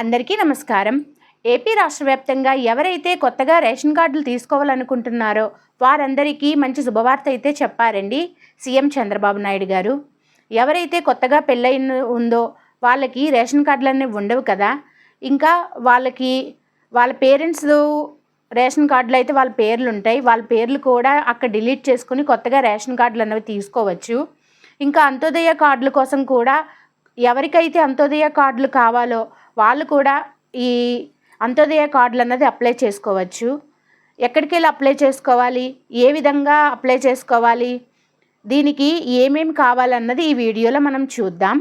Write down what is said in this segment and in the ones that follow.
అందరికీ నమస్కారం. ఏపీ రాష్ట్ర వ్యాప్తంగా ఎవరైతే కొత్తగా రేషన్ కార్డులు తీసుకోవాలనుకుంటున్నారో వారందరికీ మంచి శుభవార్త అయితే చెప్పారండి సీఎం చంద్రబాబు నాయుడు గారు. ఎవరైతే కొత్తగా పెళ్ళైన ఉందో వాళ్ళకి రేషన్ కార్డులు అనేవి ఉండవు కదా. ఇంకా వాళ్ళకి వాళ్ళ పేరెంట్స్ రేషన్ కార్డులు అయితే వాళ్ళ పేర్లు ఉంటాయి. వాళ్ళ పేర్లు కూడా అక్కడ డిలీట్ చేసుకుని కొత్తగా రేషన్ కార్డులు అనేవి తీసుకోవచ్చు. ఇంకా అంత్యోదయ కార్డుల కోసం కూడా ఎవరికైతే అంత్యోదయ కార్డులు కావాలో వాళ్ళు కూడా ఈ అంత్యోదయ కార్డులు అన్నది అప్లై చేసుకోవచ్చు. ఎక్కడికి వెళ్ళి అప్లై చేసుకోవాలి? ఏ విధంగా అప్లై చేసుకోవాలి? దీనికి ఏమేమి కావాలన్నది ఈ వీడియోలో మనం చూద్దాం.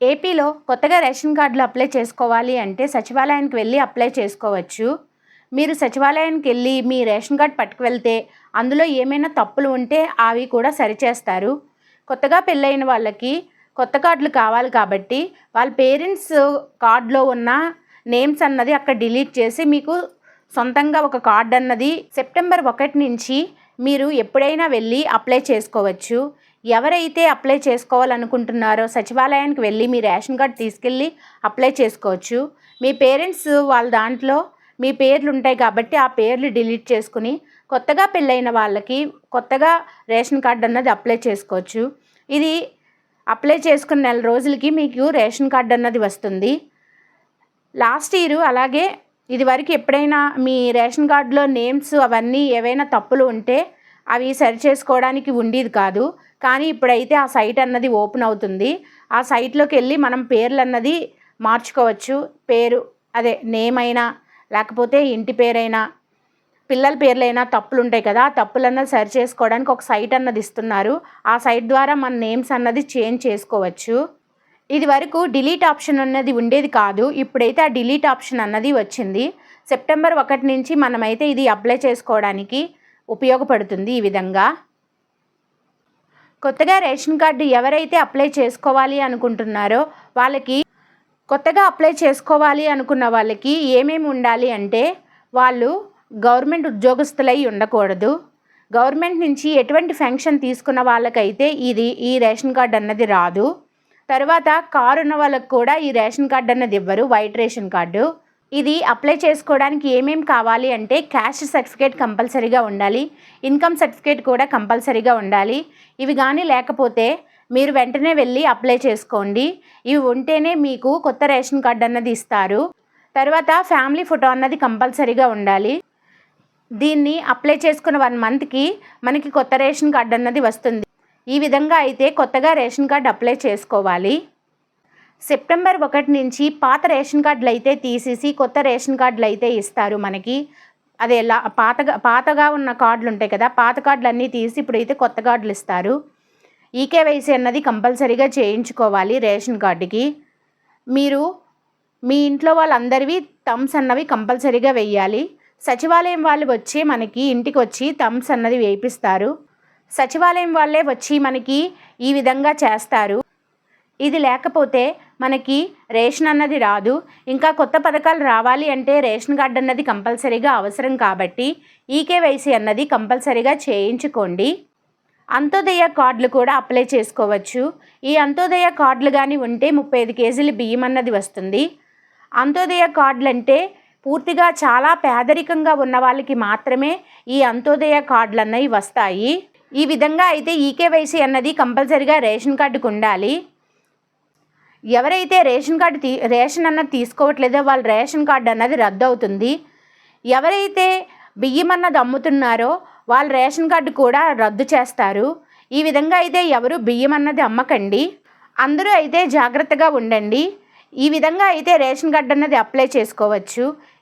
ఏపీలో కొత్తగా రేషన్ కార్డులు అప్లై చేసుకోవాలి అంటే సచివాలయానికి వెళ్ళి అప్లై చేసుకోవచ్చు. మీరు సచివాలయానికి వెళ్ళి మీ రేషన్ కార్డు పట్టుకు వెళ్తే అందులో ఏమైనా తప్పులు ఉంటే అవి కూడా సరిచేస్తారు. కొత్తగా పెళ్ళైన వాళ్ళకి కొత్త కార్డులు కావాలి కాబట్టి వాళ్ళ పేరెంట్స్ కార్డులో ఉన్న నేమ్స్ అన్నది అక్కడ డిలీట్ చేసి మీకు సొంతంగా ఒక కార్డు అన్నది సెప్టెంబర్ ఒకటి నుంచి మీరు ఎప్పుడైనా వెళ్ళి అప్లై చేసుకోవచ్చు. ఎవరైతే అప్లై చేసుకోవాలనుకుంటున్నారో సచివాలయానికి వెళ్ళి మీ రేషన్ కార్డు తీసుకెళ్ళి అప్లై చేసుకోవచ్చు. మీ పేరెంట్స్ వాళ్ళ దాంట్లో మీ పేర్లు ఉంటాయి కాబట్టి ఆ పేర్లు డిలీట్ చేసుకుని కొత్తగా పెళ్ళైన వాళ్ళకి కొత్తగా రేషన్ కార్డు అన్నది అప్లై చేసుకోవచ్చు. ఇది అప్లై చేసుకున్న నెల రోజులకి మీకు రేషన్ కార్డు అన్నది వస్తుంది. లాస్ట్ ఇయర్ అలాగే ఇది వరకు ఎప్పుడైనా మీ రేషన్ కార్డులో నేమ్స్ అవన్నీ ఏవైనా తప్పులు ఉంటే అవి సరి చేసుకోవడానికి ఉండేది కాదు. కానీ ఇప్పుడైతే ఆ సైట్ అన్నది ఓపెన్ అవుతుంది. ఆ సైట్లోకి వెళ్ళి మనం పేర్లు అన్నది మార్చుకోవచ్చు. పేరు అదే నేమ్ అయినా లేకపోతే ఇంటి పేరైనా పిల్లల పేర్లైనా తప్పులు ఉంటాయి కదా ఆ తప్పులు అన్నది సరి చేసుకోవడానికి ఒక సైట్ అన్నది ఇస్తున్నారు. ఆ సైట్ ద్వారా మన నేమ్స్ అన్నది చేంజ్ చేసుకోవచ్చు. ఇది వరకు డిలీట్ ఆప్షన్ అన్నది ఉండేది కాదు ఇప్పుడైతే ఆ డిలీట్ ఆప్షన్ అన్నది వచ్చింది. సెప్టెంబర్ ఒకటి నుంచి మనమైతే ఇది అప్లై చేసుకోవడానికి ఉపయోగపడుతుంది ఈ విధంగా. కొత్తగా రేషన్ కార్డు ఎవరైతే అప్లై చేసుకోవాలి అనుకుంటున్నారో వాళ్ళకి కొత్తగా అప్లై చేసుకోవాలి అనుకున్న వాళ్ళకి ఏమేమి ఉండాలి అంటే వాళ్ళు గవర్నమెంట్ ఉద్యోగస్తులై ఉండకూడదు. గవర్నమెంట్ నుంచి ఎటువంటి ఫెన్షన్ తీసుకున్న వాళ్ళకైతే ఇది ఈ రేషన్ కార్డ్ అన్నది రాదు. తర్వాత కారు ఉన్న వాళ్ళకు కూడా ఈ రేషన్ కార్డు అన్నది ఇవ్వరు వైట్ రేషన్ కార్డు. ఇది అప్లై చేసుకోవడానికి ఏమేమి కావాలి అంటే క్యాష్ సర్టిఫికేట్ కంపల్సరీగా ఉండాలి ఇన్కమ్ సర్టిఫికేట్ కూడా కంపల్సరీగా ఉండాలి. ఇవి కానీ లేకపోతే మీరు వెంటనే వెళ్ళి అప్లై చేసుకోండి. ఇవి ఉంటేనే మీకు కొత్త రేషన్ కార్డు అన్నది ఇస్తారు. తర్వాత ఫ్యామిలీ ఫోటో అన్నది కంపల్సరీగా ఉండాలి. దీన్ని అప్లై చేసుకున్న వన్ మంత్కి మనకి కొత్త రేషన్ కార్డు అన్నది వస్తుంది. ఈ విధంగా అయితే కొత్తగా రేషన్ కార్డు అప్లై చేసుకోవాలి. సెప్టెంబర్ ఒకటి నుంచి పాత రేషన్ కార్డులు అయితే తీసేసి కొత్త రేషన్ కార్డులు అయితే ఇస్తారు మనకి. అదే లా పాతగా పాతగా ఉన్న కార్డులు ఉంటాయి కదా పాత కార్డులు అన్నీ తీసి ఇప్పుడైతే కొత్త కార్డులు ఇస్తారు. ఈకేవైసీ అన్నది కంపల్సరీగా చేయించుకోవాలి రేషన్ కార్డుకి. మీరు మీ ఇంట్లో వాళ్ళందరివి థమ్స్ అన్నవి కంపల్సరీగా వెయ్యాలి. సచివాలయం వాళ్ళు వచ్చి మనకి ఇంటికి వచ్చి థమ్స్ అన్నది వేయిస్తారు సచివాలయం వాళ్ళే వచ్చి మనకి ఈ విధంగా చేస్తారు. ఇది లేకపోతే మనకి రేషన్ అన్నది రాదు. ఇంకా కొత్త పథకాలు రావాలి అంటే రేషన్ కార్డు అన్నది కంపల్సరీగా అవసరం కాబట్టి ఈకేవైసీ అన్నది కంపల్సరీగా చేయించుకోండి. అంత్యోదయ కార్డులు కూడా అప్లై చేసుకోవచ్చు. ఈ అంత్యోదయ కార్డులు కానీ ఉంటే ముప్పై ఐదు కేజీలు బియ్యం అన్నది వస్తుంది. అంత్యోదయ కార్డులు అంటే పూర్తిగా చాలా పేదరికంగా ఉన్న వాళ్ళకి మాత్రమే ఈ అంత్యోదయ కార్డులు అన్నవి వస్తాయి. ఈ విధంగా అయితే ఈకేవైసీ అన్నది కంపల్సరిగా రేషన్ కార్డుకు ఉండాలి. ఎవరైతే రేషన్ కార్డు తీ రేషన్ అన్నది తీసుకోవట్లేదో వాళ్ళ రేషన్ కార్డు అన్నది రద్దు అవుతుంది ఎవరైతే బియ్యం అన్నది అమ్ముతున్నారో వాళ్ళ రేషన్ కార్డు కూడా రద్దు చేస్తారు. ఈ విధంగా అయితే ఎవరు బియ్యం అన్నది అమ్మకండి. అందరూ అయితే జాగ్రత్తగా ఉండండి. ఈ విధంగా అయితే రేషన్ కార్డు అన్నది అప్లై చేసుకోవచ్చు.